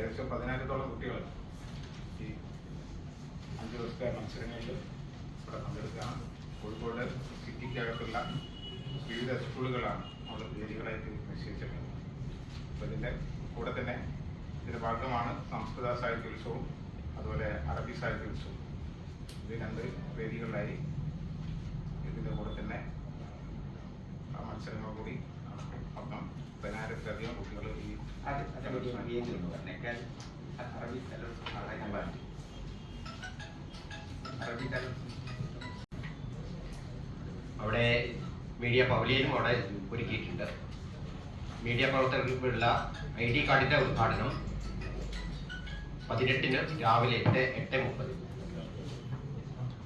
ഏകദേശം പതിനായിരത്തോളം കുട്ടികൾ ഈ അഞ്ച് ദിവസത്തെ മത്സരങ്ങളിൽ ഇവിടെ പങ്കെടുക്കുകയാണ്. കോഴിക്കോട് സിറ്റിക്കകത്തുള്ള വിവിധ സ്കൂളുകളാണ് നമ്മൾ വേദികളായിട്ട് നിശ്ചയിച്ചിട്ടുള്ളത്. അപ്പോൾ ഇതിന്റെ കൂടെ തന്നെ ഇതിന്റെ ഭാഗമാണ് സംസ്കൃത സാഹിത്യോത്സവം അതുപോലെ അറബി സാഹിത്യോത്സവം. ഇത് രണ്ട് വേദികളിലായി ഇതിന്റെ കൂടെ തന്നെ ആ മത്സരങ്ങൾ കൂടി നടക്കും അപ്പം അവിടെ മീഡിയ പവലിയനും അവിടെ ഒരുക്കിയിട്ടുണ്ട്. മീഡിയ പ്രവർത്തകർക്കുള്ള ഐ ഡി കാർഡിന്റെ ഉദ്ഘാടനം പതിനെട്ടിന് രാവിലെ എട്ട് എട്ട് മുപ്പത്.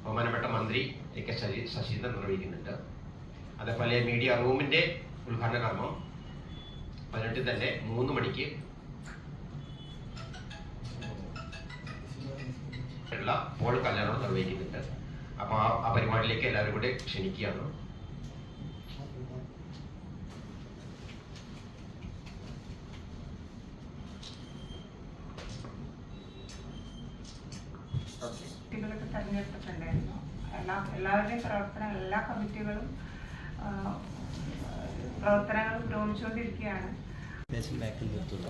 ബഹുമാനപ്പെട്ട മന്ത്രി എ കെ ശശി ശശീന്ദ്രൻ നിർവഹിക്കുന്നുണ്ട്. അതേപോലെ മീഡിയ റൂമിന്റെ ഉദ്ഘാടന കർമ്മം പതിനെട്ടിൽ തന്നെ മൂന്ന് മണിക്ക് പോൾ കല്യാണം നിർവഹിക്കുന്നുണ്ട്. അപ്പൊ ആ പരിപാടിയിലേക്ക് എല്ലാവരും കൂടെ ക്ഷണിക്കുകയാണ്. എല്ലാവരുടെയും പ്രവർത്തനം എല്ലാ കമ്മിറ്റികളും പ്രവർത്തനങ്ങൾ പുരോഗമിച്ചുകൊണ്ടിരിക്കുകയാണ് ബാക്കിൽ നിർത്തുള്ളൂ